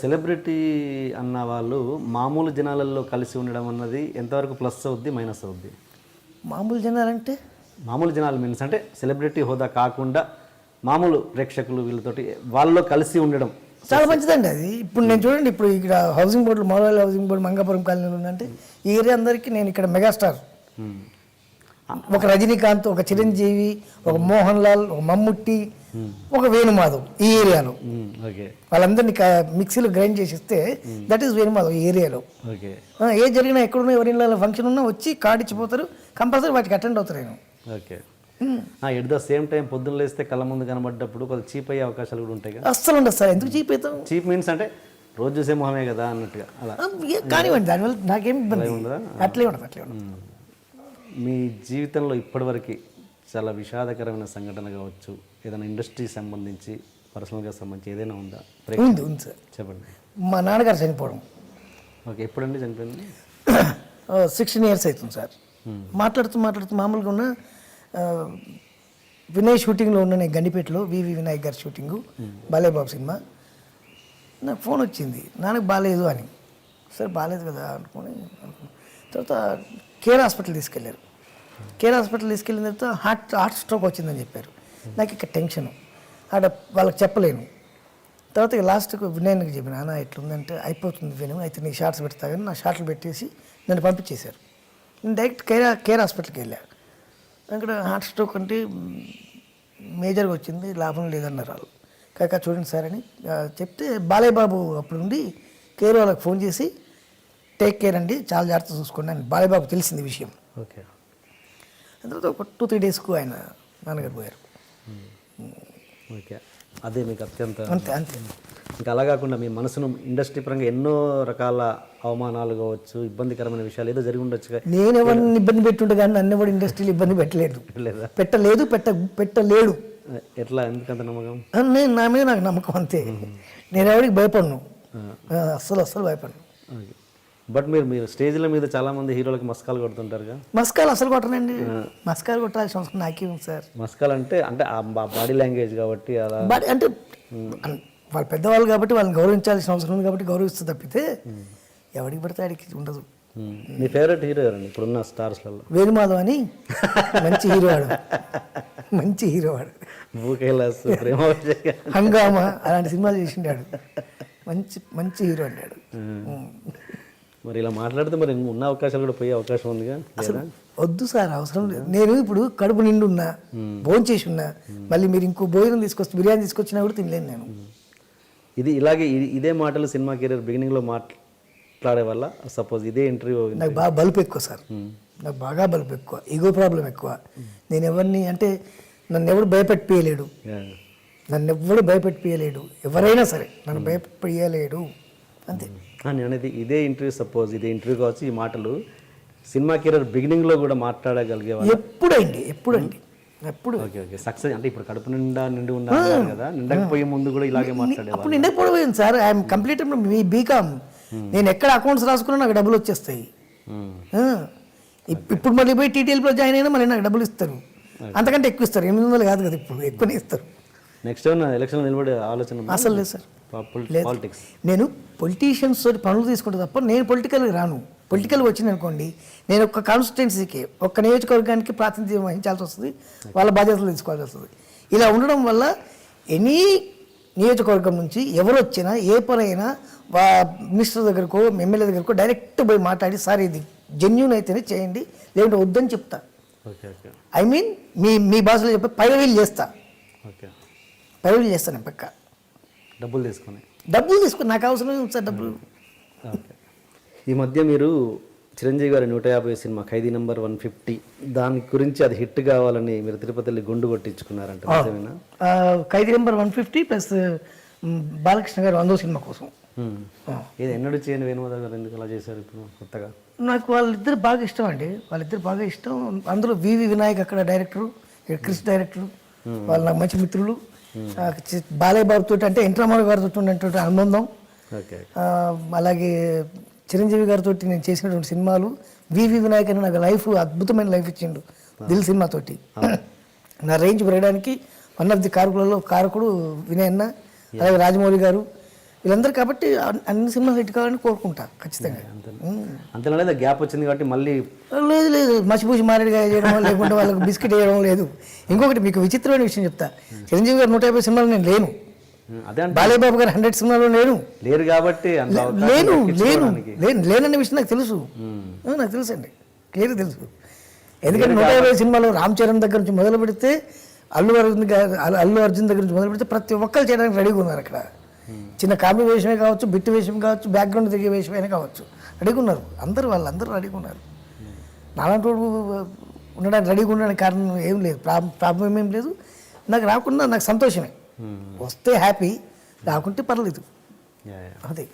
Celebrity అన్న వాళ్ళు మామూలు జనాలలో కలిసి ఉండడం అన్నది ఎంతవరకు ప్లస్ అవుద్ది మైనస్ అవుద్ది? మామూలు జనాలంటే మామూలు జనాలు మీన్స్ అంటే సెలబ్రిటీ హోదా కాకుండా మామూలు ప్రేక్షకులు వీళ్ళతోటి వాళ్ళలో కలిసి ఉండడం. చాలా మంచిదండి అది. ఇప్పుడు నేను చూడండి ఇప్పుడు ఇక్కడ housing board model housing board Mangapuram కాలనీలో ఉందంటే ఈ ఏరియా అందరికీ నేను ఇక్కడ మెగాస్టార్. ఒక రజనీకాంత్ ఒక చిరంజీవి ఒక మోహన్ లాల్ ఒక మమ్ముట్టి ఒక వేణుమాధవ్ ఈ ఏరియాలో. వాళ్ళందరినీ మిక్సీలో గ్రైండ్ చేసి ఇస్తే దట్ ఈస్ వేణుమాధవ్ ఈ ఏరియాలో. ఏ జరిగినా ఎక్కడున్నా ఎవరి ఫంక్షన్ ఉన్నా వచ్చి కార్డు ఇచ్చిపోతారు. కంపల్సరీ వాటికి అటెండ్ అవుతారు నేను okay. At the same time పొద్దున్న లేస్తే కళ్ళ ముందు కనబడ్డప్పుడు కొంచెం చీప్ అయ్యే అవకాశాలు కూడా ఉంటాయి కదా. అస్సలు ఉండదు సార్. ఎందుకు చీప్ అవుతాం చీప్ మీన్స్ అంటే రోజు చూసే మొహమే కదా అన్నట్టుగా అలా. కానివ్వండి దానివల్ల నాకేం ఇబ్బంది? అట్లే ఉండదు అట్లే ఉండదు. మీ జీవితంలో ఇప్పటివరకు చాలా విషాదకరమైన సంఘటన కావచ్చు ఏదైనా ఇండస్ట్రీకి సంబంధించి పర్సనల్గా సంబంధించి ఏదైనా ఉందా? ఉంది ఉంది సార్. చెప్పండి. మా నాన్నగారు చనిపోవడం. ఓకే ఎప్పుడండి చనిపోయింది? సిక్స్టీన్ ఇయర్స్ అవుతుంది సార్. మాట్లాడుతూ మాట్లాడుతూ మామూలుగా ఉన్న వినయ్ షూటింగ్లో ఉన్న నేను గండిపేటలో వివి వినాయక్ గారి షూటింగు బాలేబాబు సినిమా. నాకు ఫోన్ వచ్చింది నాన్నకు బాగాలేదు అని. సరే బాగాలేదు కదా అనుకుని అనుకున్నా. తర్వాత కేర్ హాస్పిటల్ తీసుకెళ్ళారు. కేర్ హాస్పిటల్ తీసుకెళ్ళిన తర్వాత హార్ట్ హార్ట్ స్ట్రోక్ వచ్చిందని చెప్పారు. నాకు ఇక్కడ టెన్షన్. ఆడ వాళ్ళకి చెప్పలేను. తర్వాత లాస్ట్కి వినయన్కి చెప్పిన అన్న ఎట్లుందంటే అయిపోతుంది వినయం అయితే నీ షార్ట్స్ పెడతా కానీ నా షార్ట్లు పెట్టేసి నన్ను పంపించేశారు. నేను డైరెక్ట్ కేర్ కేర్ హాస్పిటల్కి వెళ్ళాను అక్కడ హార్ట్ స్ట్రోక్ అంటే మేజర్గా వచ్చింది లాభం లేదన్నారు వాళ్ళు. కాక చూడండి సార్ అని చెప్తే బాలయ్య బాబు అప్పుడు నుండి కేర్ వాళ్ళకి ఫోన్ చేసి టేక్ కేర్ అండి చాలా జాగ్రత్త చూసుకోండి అని బాలయ్య బాబు తెలిసింది ఈ విషయం. ఓకే. తర్వాత ఒక టూ త్రీ డేస్కు ఆయన నాన్నగారు పోయారు. ఓకే. అదే మీకు అత్యంత అంతే అంతే. ఇంకా అలా కాకుండా మీ మనసును ఇండస్ట్రీ పరంగా ఎన్నో రకాల అవమానాలు కావచ్చు ఇబ్బందికరమైన విషయాలు ఏదో జరిగి ఉండొచ్చు. నేను ఎవరిని ఇబ్బంది పెట్టుంటే కానీ నన్ను ఎవరు ఇండస్ట్రీలో ఇబ్బంది పెట్టలేదు. లేదా పెట్టలేదు పెట్ట పెట్టలేడు. ఎట్లా? ఎందుకంత నమ్మకం? నేను నా మీద నాకు నమ్మకం అంతే. నేను ఎవరికి భయపడను. అస్సలు అస్సలు భయపడను. ఓకే. బట్ మీరు మీరు స్టేజ్ల మీద చాలా మంది హీరోలకి మస్కాలు కొడుతుంటారుగా? మస్కాలు అసలు కొట్టనండి. మస్కాలు కొట్టాల్సిన అవసరం నాకే ఉంది సార్. మస్కాలు అంటే అంటే బాడీ లాంగ్వేజ్ కాబట్టి అలా. అంటే వాళ్ళు పెద్దవాళ్ళు కాబట్టి వాళ్ళని గౌరవించాల్సిన అవసరం ఉంది కాబట్టి గౌరవిస్తూ తప్పితే ఎవడికి పడితే ఆడికి ఉండదు. మీ ఫేవరెట్ హీరో ఎవరండి? ఇప్పుడున్న స్టార్స్లలో వేణుమాధవ్ అని మంచి హీరో వాడు. మంచి హీరో వాడు. భూ కైలాస్ ప్రేమ. హంగామా అలాంటి సినిమాలు చేసిండాడు. మంచి మంచి హీరో అన్నాడు మరి ఇలా మాట్లాడితే మరి ఉన్న అవకాశాలు కూడా పోయే అవకాశం ఉందిగా వద్దు సార్ అవసరం లేదు. నేను ఇప్పుడు కడుపు నిండు ఉన్నా భోజనం చేసి ఉన్నా మళ్ళీ మీరు ఇంకో భోజనం తీసుకొచ్చి బిర్యానీ తీసుకొచ్చినా కూడా తినలేను నేను. ఇది ఇలాగే ఇది- ఇదే మాటలు సినిమా కెరీర్ బిగినింగ్లో మాట్లాడే వల్ల సపోజ్ ఇదే ఇంటర్వ్యూ నాకు బాగా బలుపు ఎక్కువ సార్. నాకు బాగా బలుపు ఎక్కువ ఈగో ప్రాబ్లం ఎక్కువ. నేను ఎవరిని అంటే నన్ను ఎవడు భయపెట్టియలేడు నన్ను ఎవడు భయపెట్టియలేడు ఎవరైనా సరే నన్ను భయపెట్టియలేడు అంతే. నేను అనేది ఇదే ఇంటర్వ్యూ సపోజ్ ఇదే ఇంటర్వ్యూ కావచ్చు ఈ మాటలు సినిమా కెరీర్ బిగినింగ్లో కూడా మాట్లాడగలిగే ఎప్పుడండి ఎప్పుడండి ఎప్పుడు? Okay okay. సక్సెస్ అంటే ఇప్పుడు కడుపు నిండా నిండి ఉండాలి కదా? నిండకపోయే ముందు కూడా ఇలాగే మాట్లాడేవాళ్ళు? అప్పుడు నిండే పోయింది sir? I'm complete me BCom. నేను ఎక్కడ అకౌంట్స్ రాసుకున్నా నాకు డబ్బులు వచ్చేస్తాయి. ఇప్పుడు మళ్ళీ పోయి టీటీఎల్లో జాయిన్ అయినా మళ్ళీ నాకు డబ్బులు ఇస్తారు. అంతకంటే ఎక్కువ ఇస్తారు. ఎనిమిది వందలు కాదు కదా ఇప్పుడు ఎక్కువనే ఇస్తారు. నెక్స్ట్ ఎలక్షన్ నిలబడే ఆలోచన? అసలు లేదు సార్. నేను పొలిటీషియన్స్ తోటి పనులు తీసుకుంటే తప్ప నేను పొలిటికల్గా రాను. పొలిటికల్గా వచ్చింది అనుకోండి నేను ఒక్క కాన్స్టిట్యున్సీకి ఒక్క నియోజకవర్గానికి ప్రాతినిధ్యం వహించాల్సి వస్తుంది వాళ్ళ బాధ్యతలు తీసుకోవాల్సి వస్తుంది. ఇలా ఉండడం వల్ల ఎనీ నియోజకవర్గం నుంచి ఎవరు వచ్చినా ఏ పనైనా వా మినిస్టర్ దగ్గరకో ఎమ్మెల్యే దగ్గరకో డైరెక్ట్ పోయి మాట్లాడి సార్ ఇది జెన్యున్ అయితేనే చేయండి లేదంటే వద్దని చెప్తా. ఐ మీన్ మీ మీ భాషలో చెప్పి పైరవీలు చేస్తా. ఓకే పైరవీలు చేస్తాను పక్క. డబ్బులు తీసుకొని. డబ్బులు తీసుకుని నాకు అవసరం సార్ డబ్బులు. ఈ మధ్య మీరు చిరంజీవి గారి నూట యాభై cinema Khaidi number one fifty దాని గురించి అది హిట్ కావాలని మీరు తిరుపతిలో గుండు కొట్టించుకున్నారంట నిజమేనా? Khaidi number one fifty plus Balakrishna గారు వందో సినిమా కోసం. ఇది ఎన్నడూ చేయని వేణుమాధవ్ గారు ఎందుకు అలా చేశారు ఇప్పుడు కొత్తగా? నాకు వాళ్ళిద్దరు బాగా ఇష్టం అండి. వాళ్ళిద్దరు బాగా ఇష్టం. అందులో వివి వినాయక్ అక్కడ డైరెక్టర్ ఇక్కడ క్రిష్ డైరెక్టర్ వాళ్ళు నాకు మంచి మిత్రులు. బాలయ్య బాబు తోటి అంటే ఎన్ రామారావు గారితో ఉన్నటువంటి అనుబంధం అలాగే చిరంజీవి గారితో నేను చేసినటువంటి సినిమాలు వివి వినాయక్ అని నాకు లైఫ్ అద్భుతమైన లైఫ్ ఇచ్చిండు దిల్ సినిమాతోటి నా రేంజ్ పెరగడానికి వన్ ఆఫ్ ది కారకులలో కారకుడు వినయ్ అన్న అలాగే రాజమౌళి గారు వీళ్ళందరూ కాబట్టి అన్- అన్ని సినిమాలు హిట్ కావాలని కోరుకుంటా ఖచ్చితంగా. అంతలో లేదా గ్యాప్ వచ్చింది కాబట్టి మళ్ళీ లేదు లేదు. మసిపూసి మారేడుగా చేయడం లేకుంటే వాళ్ళకి బిస్కెట్ వేయడం లేదు. ఇంకొకటి మీకు విచిత్రమైన విషయం చెప్తా. చిరంజీవి గారు నూట యాభై సినిమాలు నేను లేను. బాలయ్యబాబు గారు హండ్రెడ్ సినిమాలో లేను లేరు కాబట్టి లేను లేను. లేను లేనన్న విషయం నాకు తెలుసు. నాకు తెలుసు అండి క్లియర్ తెలుసు. ఎందుకంటే నూట యాభై సినిమాలు రామ్ చరణ్ దగ్గర నుంచి మొదలు పెడితే అల్లు అర్జున్ గారు అల్లు అర్జున్ దగ్గర నుంచి మొదలు పెడితే ప్రతి ఒక్కరు చేయడానికి రెడీగా ఉన్నారు అక్కడ. చిన్న కామెడీ వేషమే కావచ్చు బిట్టు వేషం కావచ్చు బ్యాక్గ్రౌండ్ తిరిగే వేషమైనా కావచ్చు. రెడీగా ఉన్నారు అందరూ వాళ్ళు అందరూ రెడీగా ఉన్నారు నాలాంటి వాడు ఉండడానికి రెడీగా ఉండడానికి కారణం ఏం లేదు. ప్రాబ్ ప్రాబ్లం ఏం లేదు. నాకు రాకుండా నాకు సంతోషమే. వస్తే హ్యాపీ రాకుంటే పర్లేదు. అదే.